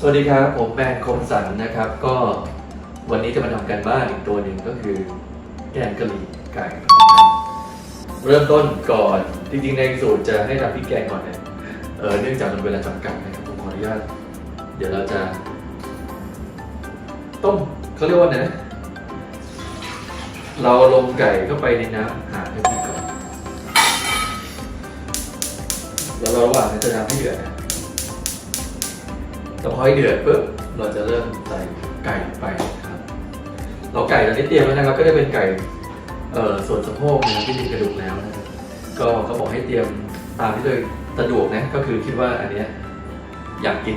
สวัสดีครับ ผมแมนคมสันนะครับ ก็วันนี้จะมาทำการบ้านอีกตัวหนึ่งก็คือ แกงกะหรี่ไก่เริ่มต้นก่อนจริงๆในสูตรจะให้ทำพริกแกงก่อนเนี่ยเออเนื่องจากมันเวลาจำกัดนะครับผมขออนุญาตเดี๋ยวเราจะ ต้มเขาเรียกว่าไงนะเราลงไก่เข้าไปในน้ำหาให้พี่ก่อนแล้วระหว่างนั้นจะทำให้เดือดนะ แต่พอให้เดือดปุ๊บเราจะเริ่มใส่ไก่ไปครับเราไก่เราได้เตรียมแล้วนะครับก็จะเป็นไก่เอ่อส่วนสะโพกนะที่มีกระดูกแล้วนะครับก็เขาบอกให้เตรียมตามที่ตัวเองสะดวกนะก็คือคิดว่าอันเนี้ยอยากกิน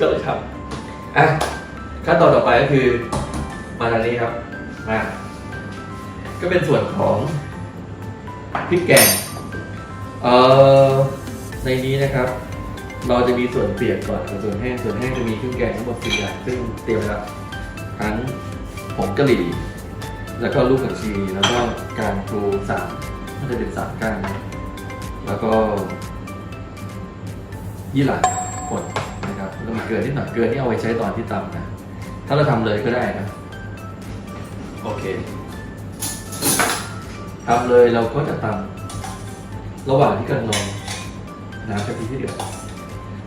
ก็เลยทำอะขั้นตอนต่อไปก็คือมาทางนี้ครับมาก็เป็นส่วนของพริกแกงเอ่อในนี้นะครับ เราจะมีส่วนเปียกก่อนกับส่วนแห้ง ส่วนแห้งจะมีเครื่องแกงทั้งหมดสี่อย่างซึ่งเตรียมไว้แล้วทั้งผงกะหรี่ แล้วก็ลูกผักชี แล้วก็การพลูสามมันจะเป็นสามก้านนะแล้วก็ยี่หร่าป่นนะครับแล้วก็มีเกลือนิดหน่อย เกลือนี่เอาไว้ใช้ตอนที่ตำนะ ถ้าเราทำเลยก็ได้นะ โอเคทำเลยเราก็จะตำระหว่างที่กำลังรอน้ำกะทิที่เดือด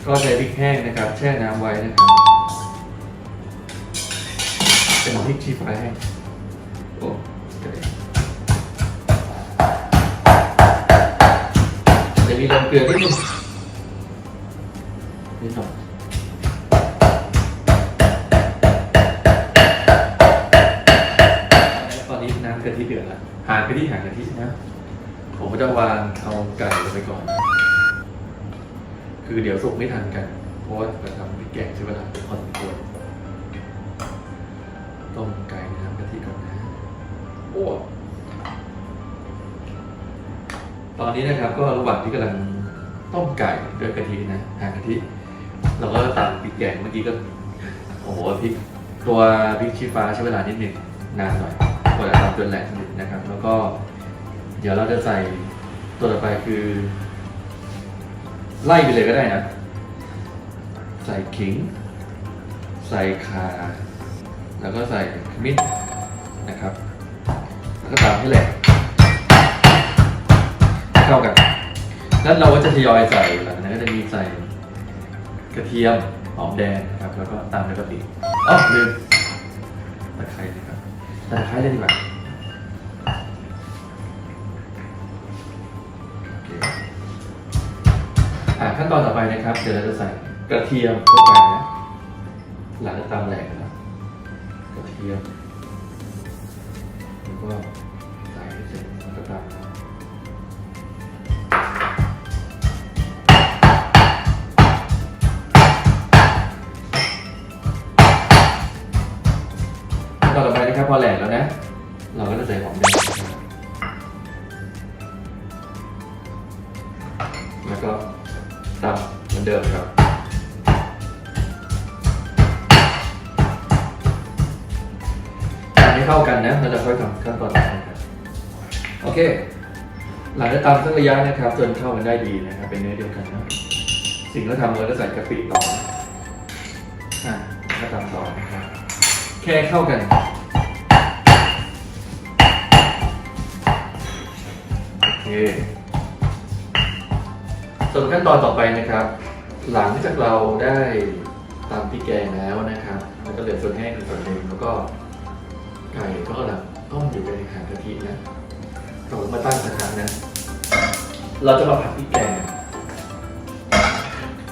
ก็ใช้พริกแห้งนะครับ แช่น้ำไว้นะครับ เป็นพริกชี้ฟ้าแห้งโอ้เดี๋ยวจะมีลงเกลือนิดนึงนิดหน่อยตอนนี้น้ำกะทิเดือดแล้วหางไปที่หางกะทินะ ผมก็จะวางเอาไก่ลงไปก่อน คือเดี๋ยวสุกไม่ทันกัน เพราะว่าจะทำพริกแกงใช้เวลาเป็นพอสมควรต้มไก่น้ำกะทิก่อนนะ โอ้ตอนนี้นะครับก็ระหว่างที่กำลังต้มไก่ด้วยกะทินะหางกะทิเราก็ตัดพริกแกงเมื่อกี้ก็โอ้โหพริกตัวพริกชี้ฟ้าใช้เวลานิดหนึ่งนานหน่อยกว่าจะทำจนแหลกสนิทนะครับ แล้วก็ เดี๋ยวเราจะใส่ตัวต่อไปคือ ไล่ไปเลยก็ได้นะ ใส่ขิง ใส่ข่าแล้วก็ใส่ขมิ้นนะครับ แล้วก็ตามให้แหลกเข้ากัน แล้วเราก็จะทยอยใส่หลังจากนั้นก็จะมีใส่กระเทียมหอมแดงนะครับ แล้วก็ตามด้วยกะปิอ๋อลืมตะไคร้นะครับตะไคร้เลยดีกว่า ขั้นตอนต่อไปนะครับ เดี๋ยวเราจะใส่กระเทียมเข้าไปนะหลังจากตำแหลกแล้วกระเทียมแล้วก็ใส่ให้เสร็จแล้วก็ตำขั้นตอนต่อไปนะครับพอแหลกแล้ว กันนะเราจะค่อยทำขั้นตอนต่อไปครับโอเค หลังจากตำสักระยะนะครับ จนเข้ากันได้ดีนะครับ เป็นเนื้อเดียวกันนะสิ่งที่ทำเราก็ใส่กะปิต่ออ่าแล้วก็ตำต่อนะครับ แค่เข้ากันโอเคส่วนขั้นตอนต่อไปนะครับ หลังจากเราได้ตำพริกแกงแล้วนะครับมันก็เหลือส่วนแห้งอีกส่วนหนึ่งแล้วก็ไก่ก็กำลัง ต้มอยู่ในหางกะทินะเรามาตั้งกระทะนะ เราจะมาผัดพริกแกง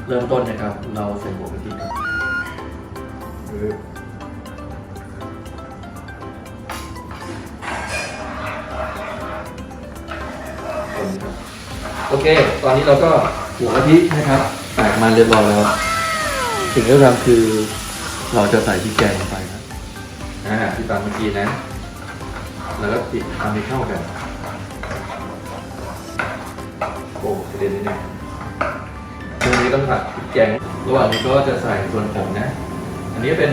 เริ่มต้นนะครับ เราใส่หัวกะทิครับโอเค ตอนนี้เราก็หัวกะทินะครับแตกมันเรียบร้อยแล้ว สิ่งที่เราทำคือ เราจะใส่พริกแกงลงไปครับอ่าที่ตามเมื่อกี้นะ แล้วก็ปิดทำให้เข้ากันโอ้กระเด็นนิดนึงตรงนี้ต้องผัดพริกแกงระหว่างนี้ก็จะใส่ส่วนผงนะ อันนี้เป็น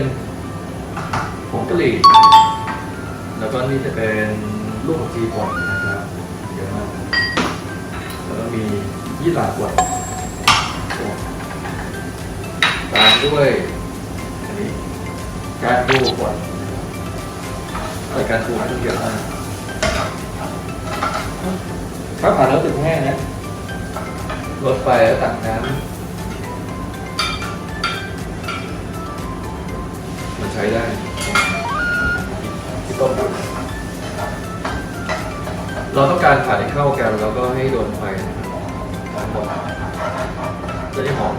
ผงกะหรี่ แล้วก็นี่จะเป็นลูกผักชีป่นนะครับเยอะมากแล้วก็มียี่หร่าป่นโอ้ตามด้วยการดูก่อน ใส่การดูให้ทุกอย่างถ้าผ่านแล้วถึงแห้งนะลดไฟแล้วตักน้ำมันใช้ได้ที่ต้มเราต้องการผัดให้เข้ากันแล้วก็ให้โดนไฟนะครับหอมจะได้หอม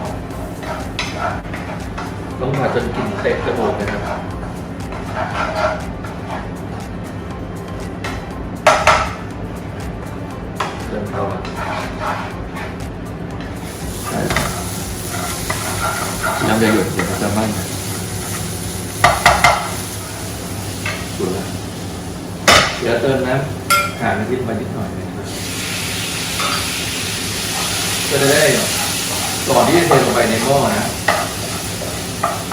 ต้องผัดจนกลิ่นเตะจมูกเลยนะครับ น้ำจะหยดเดี๋ยวมันจะไหม้นะสุดแล้วเดี๋ยวเติมน้ำขาน้ำพริกมานิดหน่อยนะครับก็จะได้ก่อนที่จะเทลงไปในหม้อนะ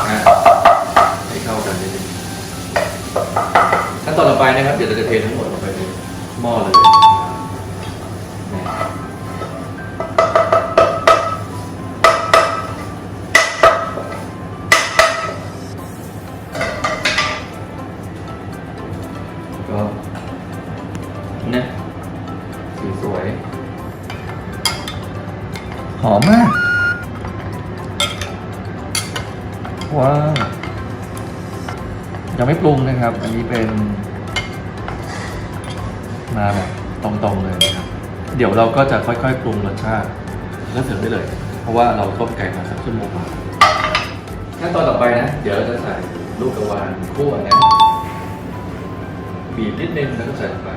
อะให้เข้ากันนิดนึงขั้นตอนต่อไปนะครับ เดี๋ยวเราจะเททั้งหมดลงไปในหม้อเลย นะครับ อันนี้เป็น มาแบบตรงๆเลยนะครับ เดี๋ยวเราก็จะค่อยๆปรุงรสชาติแล้วเสริมได้เลย เพราะว่าเราต้มไก่มาสักชั่วโมงกว่าขั้นตอนต่อไปนะ เดี๋ยวเราจะใส่ลูกกระวานคั่วนะบีบนิดนึงแล้วก็ใส่ลงไป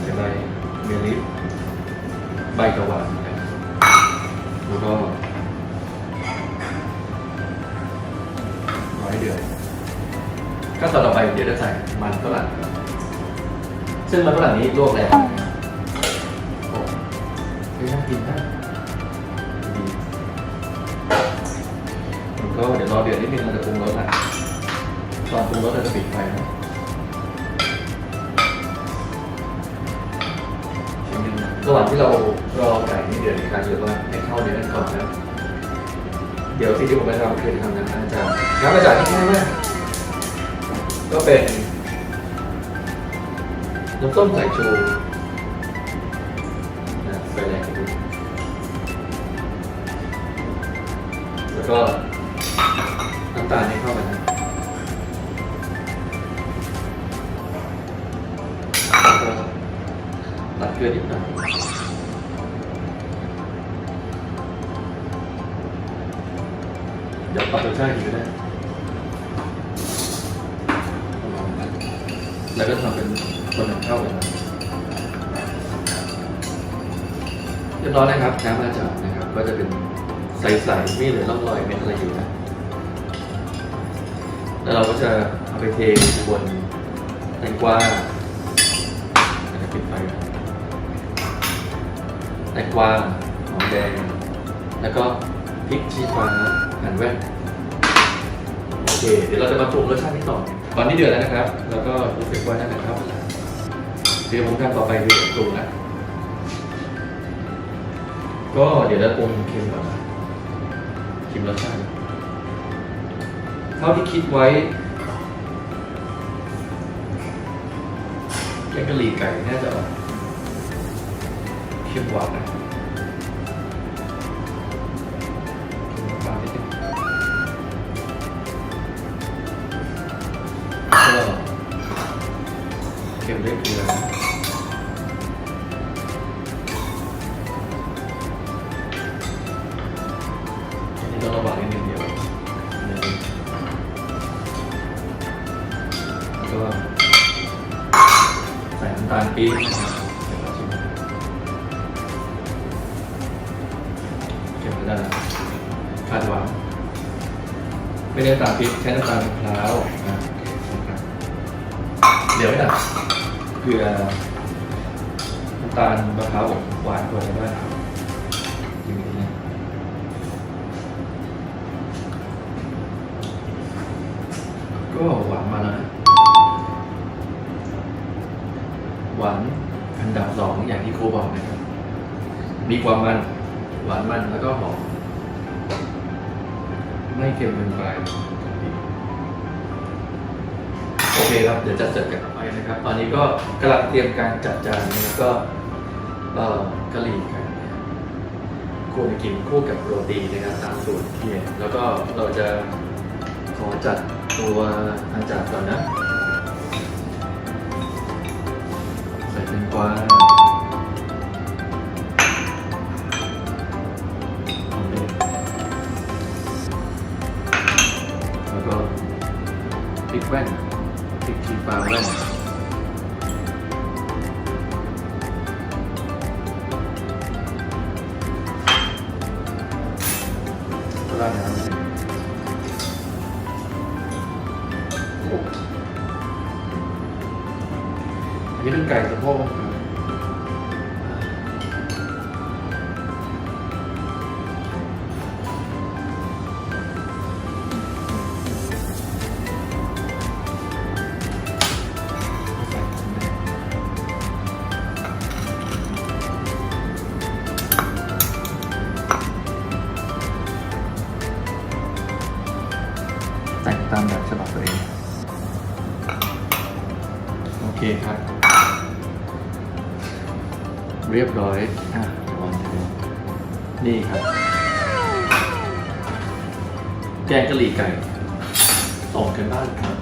ใส่ใบเมลิฟใบกระวานนะแล้วก็ เดือนขั้นตอนต่อไปเดี๋ยวจะใส่มันฝรั่งซึ่งมันฝรั่งนี้ลวกแล้วโอ้เฮ้ยน่ากินนะดีแล้วก็เดี๋ยวรอเดือดนิดนึงเราจะปรุงรสนะตอนปรุงรสเราจะปิดไฟนะระหว่างที่เรารอไก่นี่เดือดอีกครั้งหรือว่าให้เข้าเนื้อกันก่อนนะ เดี๋ยวสิ่งที่ผมไปทำคือทำน้ำอาจารย์น้ำอาจารย์ที่ง่ายมากก็เป็นน้ำส้มสายชูนะใส่แรงแล้วก็ เดี๋ยวปรับรสชาติอีกก็ได้ แล้วก็ทำเป็นคนหนึ่งเข้ากันนะเรียบร้อยนะครับน้ำมาจากนะครับ ก็จะเป็นใสๆไม่เหลือร่องรอยเม็ดอะไรอยู่นะ แล้วเราก็จะเอาไปเทบนแตงกวาแล้วก็ปิดไฟแตงกวาหอมแดง แล้วก็พริกชี้ฟ้าหั่นแว่น เค เดี๋ยวเราจะมาปรุงรสชาตินิดหน่อ ตอนนี้เดือดแล้วนะครับ แล้วก็รู้สึกว่าน่าจะเข้ากันแล้วเดี๋ยวผมทำต่อไปคือปรุงนะ ก็เดี๋ยวจะปรุงเค็มก่อนนะเค็มรสชาติเท่าที่คิดไว้แกงกะหรี่ไก่น่าจะเค็มหวานนะ เค็มด้วยเกลือนะอันนี้ต้องระวังนิดนึงเดียวหนึ่งแล้วก็ใส่น้ำตาลปี๊บนะครับเดี๋ยวเราชิมเค็มแล้วคาดหวังไม่ได้น้ำตาลปี๊บใช้น้ำตาลมะพร้าวเคนะครับเดี๋ยวไม่ดับ ลือน้ำตาลมะพร้าวหวานกว่าในบ้านเราจริงๆนะก็หวานมาแล้วนะหวานอันดับสองอย่างที่ครูบอกนะครับ มีความมัน หวานมันแล้วก็หอมไม่เค็มเกินไป โอเคครับ เดี๋ยวจะเสิร์ฟกันต่อไปนะครับ ตอนนี้ก็กำลังเตรียมการจัดจานนะครับก็เอ่อกะหรี่ไก่เนี่ยควรจะกินคู่กับโรตีนะครับตามสูตรที่แล้วก็เราจะขอจัดตัวอาจารย์ก่อนนะ ใส่เป็นกวางเอาเลยแล้วก็พริกแว่น ชี้ฟ้าแว่นก็ เรียบร้อยอะเดี๋ยววางดูนี่ครับ แกงกะหรี่ไก่ส่งกันบ้านครับ